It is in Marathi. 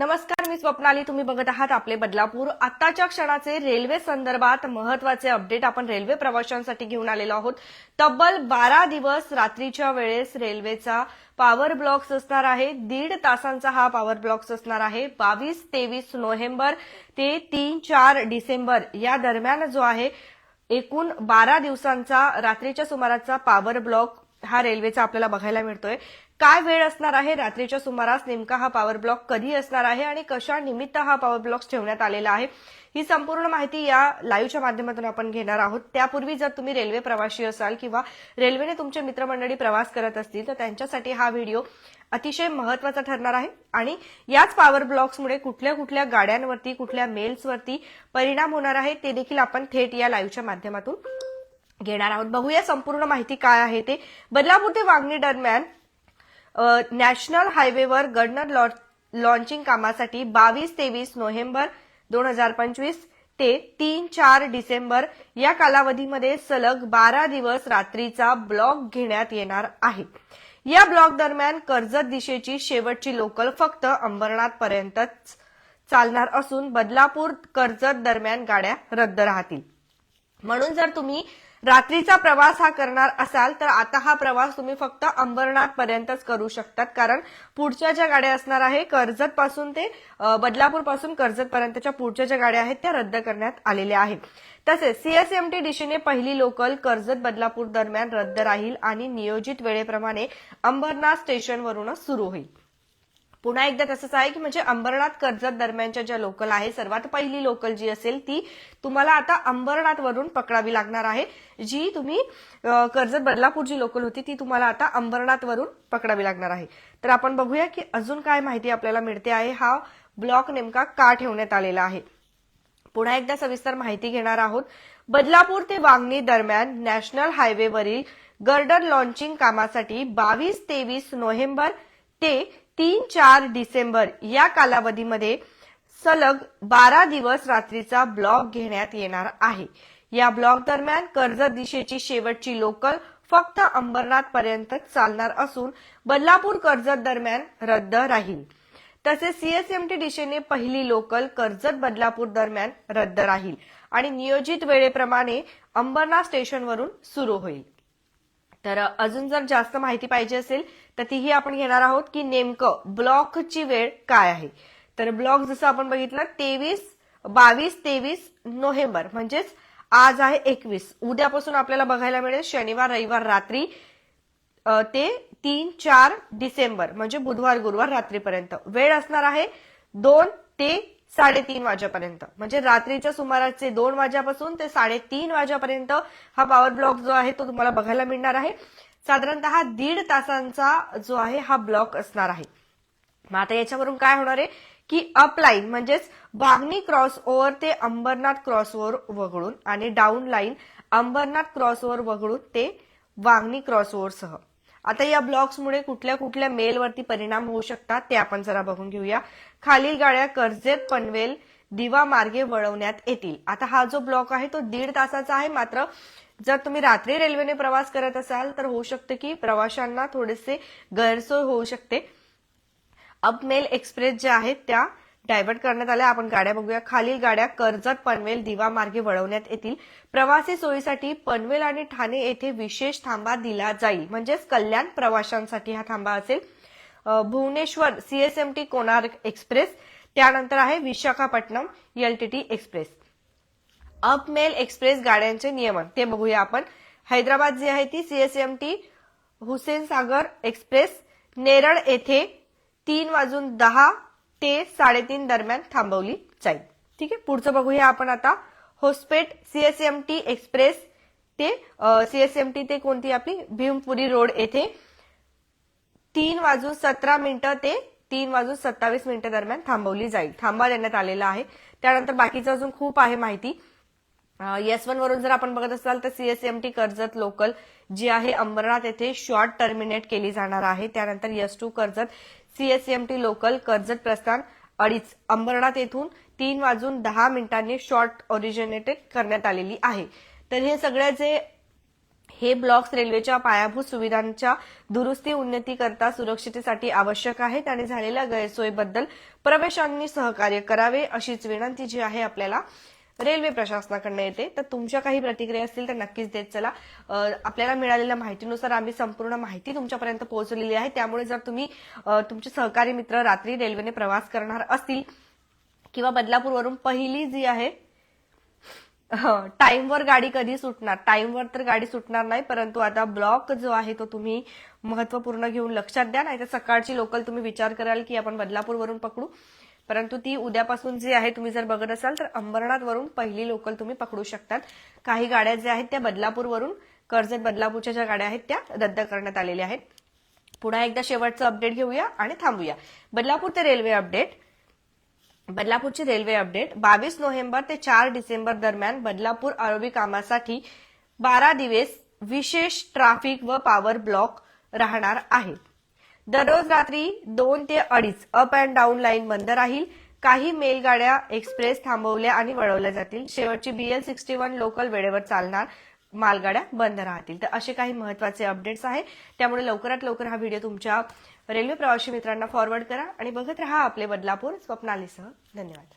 नमस्कार मी स्वप्नाली. तुम्ही बघत आहात आपले बदलापूर. आत्ताच्या क्षणाचे रेल्वे संदर्भात महत्त्वाचे अपडेट आपण रेल्वे प्रवाशांसाठी घेऊन आलेलो आहोत. तब्बल बारा दिवस रात्रीच्या वेळेस रेल्वेचा पॉवर ब्लॉक्स असणार आहे. दीड तासांचा हा पॉवर ब्लॉक्स असणार आहे. बावीस तेवीस नोव्हेंबर ते तीन चार डिसेंबर या दरम्यान जो आहे एकूण बारा दिवसांचा रात्रीच्या सुमाराचा पॉवर ब्लॉक हा रेल्वेचा आपल्याला बघायला मिळतोय. काय वेळ असणार आहे? रात्रीच्या सुमारास नेमका हा पॉवर ब्लॉक कधी असणार आहे आणि कशा निमित्त हा पॉवर ब्लॉक ठेवण्यात आलेला आहे? ही संपूर्ण माहिती या लाईव्हच्या माध्यमातून आपण घेणार आहोत. त्यापूर्वी जर तुम्ही रेल्वे प्रवासी असाल किंवा रेल्वेने तुमचे मित्रमंडळी प्रवास करत असतील तर त्यांच्यासाठी हा व्हिडिओ अतिशय महत्त्वाचा ठरणार आहे. आणि याच पॉवर ब्लॉक्समुळे कुठल्या कुठल्या गाड्यांवरती कुठल्या मेल्सवरती परिणाम होणार आहे ते देखील आपण थेट या लाईव्हच्या माध्यमातून घेणार आहोत. बघूया संपूर्ण माहिती काय आहे ते. बदलापूर ते वागणी दरम्यान नॅशनल हायवेवर गडनर लॉ- लॉन्चिंग कामासाठी बावीस तेवीस नोव्हेंबर दोन हजार पंचवीस ते तीन चार डिसेंबर या कालावधीमध्ये सलग बारा दिवस रात्रीचा ब्लॉक घेण्यात येणार आहे. या ब्लॉक दरम्यान कर्जत दिशेची शेवटची लोकल फक्त अंबरनाथ पर्यंतच चालणार असून बदलापूर कर्जत दरम्यान गाड्या रद्द राहतील. म्हणून जर तुम्ही रात्रीचा प्रवास हा करणार असाल तर आता हा प्रवास तुम्ही फक्त अंबरनाथ पर्यंतच करू शकतात. कारण पुढच्या ज्या गाड्या असणार आहे कर्जत पासून ते बदलापूरपासून कर्जत पर्यंतच्या पुढच्या ज्या गाड्या आहेत त्या रद्द करण्यात आलेल्या आहेत. तसेच सीएसएमटी दिशेने पहिली लोकल कर्जत बदलापूर दरम्यान रद्द राहील आणि नियोजित वेळेप्रमाणे अंबरनाथ स्टेशनवरूनच सुरू होईल. पुन्हा एकदा तसंच आहे की म्हणजे अंबरनाथ कर्जत दरम्यानच्या ज्या लोकल आहे सर्वात पहिली लोकल जी असेल ती तुम्हाला आता अंबरनाथ वरून पकडावी लागणार आहे. जी तुम्ही कर्जत बदलापूर जी लोकल होती ती तुम्हाला आता अंबरनाथ वरून पकडावी लागणार आहे. तर आपण बघूया की अजून काय माहिती आपल्याला मिळते आहे. हा ब्लॉक नेमका का ठेवण्यात आलेला आहे? पुन्हा एकदा सविस्तर माहिती घेणार आहोत. बदलापूर ते वांगणी दरम्यान नॅशनल हायवेवरील गर्डर लॉन्चिंग कामासाठी बावीस तेवीस नोव्हेंबर ते तीन चार डिसेंबर या कालावधीमध्ये सलग बारा दिवस रात्रीचा ब्लॉक घेण्यात येणार आहे. या ब्लॉक दरम्यान कर्जत दिशेची शेवटची लोकल फक्त अंबरनाथ पर्यंत चालणार असून बदलापूर कर्जत दरम्यान रद्द राहील. तसेच सीएसएमटी दिशेने पहिली लोकल कर्जत बदलापूर दरम्यान रद्द राहील आणि नियोजित वेळेप्रमाणे अंबरनाथ स्टेशनवरून सुरू होईल. तर अजून जर जास्त माहिती पाहिजे असेल तर तीही आपण घेणार आहोत की नेमकं ब्लॉकची वेळ काय आहे. तर ब्लॉक जसं आपण बघितलं तेवीस बावीस तेवीस नोव्हेंबर म्हणजेच आज आहे एकवीस. उद्यापासून आपल्याला बघायला मिळेल शनिवार रविवार रात्री ते तीन चार डिसेंबर म्हणजे बुधवार गुरुवार रात्रीपर्यंत. वेळ असणार आहे दोन ते साडेतीन वाजेपर्यंत. म्हणजे रात्रीच्या सुमाराचे दोन वाजेपासून ते साडेतीन वाजेपर्यंत हा पॉवर ब्लॉक जो आहे तो तुम्हाला बघायला मिळणार आहे. साधारणतः दीड तासांचा जो आहे हा ब्लॉक असणार आहे. मग आता याच्यावरून काय होणार आहे? की अपलाईन म्हणजेच वाघणी क्रॉस ओव्हर ते अंबरनाथ क्रॉस ओव्हर वगळून आणि down line Ambernath cross over वगळून ते वांगणी क्रॉस ओव्हर सह. आता या ब्लॉक्समुळे कुठल्या कुठल्या मेलवरती परिणाम होऊ शकतात ते आपण जरा बघून घेऊया. खालील गाड्या कर्जत पनवेल दिवा मार्गे वळवण्यात येतील. आता हा जो ब्लॉक आहे तो दीड तासाचा आहे. मात्र जर तुम्ही रात्री रेल्वेने प्रवास करत असाल तर होऊ शकते की प्रवाशांना थोडेसे गैरसोय होऊ शकते. अपमेल एक्सप्रेस ज्या आहेत त्या डायव्हर्ट करण्यात आल्या. आपण गाड्या बघूया. खालील गाड्या कर्जत पनवेल दिवा मार्गे वळवण्यात येतील. प्रवासी सोयीसाठी पनवेल आणि ठाणे येथे विशेष थांबा दिला जाईल. म्हणजेच कल्याण प्रवाशांसाठी हा थांबा असेल. Bhubaneswar CSMT Konark express. त्यानंतर आहे Visakhapatnam LTT express. Up mail express गाड्यांचे नियमन. ते बघूया आपण. हैदराबाद जी आहे ती सीएसएमटी हुसेन सागर एक्सप्रेस. नेरळ येथे तीन वाजून दहा ते साडेतीन दरम्यान थांबवली जाईल. ठीक आहे? पुढचं बघूया आपण आता. Hospet CSMT express. ते सीएसएमटी ते कोणती आपली? भीमपुरी रोड येथे. तीन वाजून सतरा मिनिटं ते तीन वाजून सत्तावीस मिनिटं दरम्यान थांबवली जाईल. थांबा देण्यात आलेला आहे. त्यानंतर बाकीचं अजून खूप आहे माहिती. एस वन वरून जर आपण बघत असाल तर सीएसएमटी कर्जत लोकल जी आहे अंबरनाथ येथे शॉर्ट टर्मिनेट केली जाणार आहे. त्यानंतर S two Karjat CSMT local Karjat प्रस्थान अडीच. अंबरनाथ येथून तीन वाजून दहा मिनिटांनी शॉर्ट ओरिजिनेटेड करण्यात आलेली आहे. तर हे सगळ्या जे हे ब्लॉक्स रेल्वेच्या पायाभूत सुविधांच्या दुरुस्ती उन्नती करता सुरक्षितेसाठी आवश्यक आहेत आणि झालेल्या गैरसोयीबद्दल प्रवेशांनी सहकार्य करावे अशीच विनंती जी आहे आपल्याला रेल्वे प्रशासनाकडनं येते. तर तुमच्या काही प्रतिक्रिया असतील तर नक्कीच देत चला. आपल्याला मिळालेल्या माहितीनुसार आम्ही संपूर्ण माहिती तुमच्यापर्यंत पोहोचलेली आहे. त्यामुळे जर तुम्ही तुमचे सहकारी मित्र रात्री रेल्वेने प्रवास करणार असतील किंवा बदलापूरवरून पहिली जी आहे टाइमवर गाडी कधी सुटणार? टाइमवर तर गाडी सुटणार नाही परंतु आता ब्लॉक जो आहे तो तुम्ही महत्त्वपूर्ण घेऊन लक्षात द्या. नाही तर सकाळची लोकल तुम्ही विचार कराल की आपण बदलापूरवरून पकडू. परंतु ती उद्यापासून जी आहे तुम्ही जर बघत असाल तर अंबरनाथवरून पहिली लोकल तुम्ही पकडू शकतात. काही गाड्या ज्या आहेत त्या बदलापूरवरून कर्जत बदलापूरच्या ज्या गाड्या आहेत त्या रद्द करण्यात आलेल्या आहेत. पुन्हा एकदा शेवटचं अपडेट घेऊया आणि थांबूया. बदलापूर ते रेल्वे अपडेट बदलापूरची रेल्वे अपडेट बावीस नोव्हेंबर ते चार डिसेंबर दरम्यान बदलापूर आरोग्य कामासाठी बारा दिवस विशेष ट्राफिक व पॉवर ब्लॉक राहणार आहे. दररोज रात्री दोन ते अडीच अप अँड डाऊन लाईन बंद राहील. काही मेलगाड्या एक्सप्रेस थांबवल्या आणि वळवल्या जातील. शेवटची बीएल सिक्स्टी वन लोकल वेळेवर चालणार मालगाड्या बंद राहतील. तर असे काही महत्त्वाचे अपडेट्स आहे त्यामुळे लवकरात लवकर हा व्हिडिओ तुमच्या रेल्वे प्रवासी मित्रांना फॉरवर्ड करा आणि बघत राहा आपले बदलापूर स्वप्नालीसह. धन्यवाद.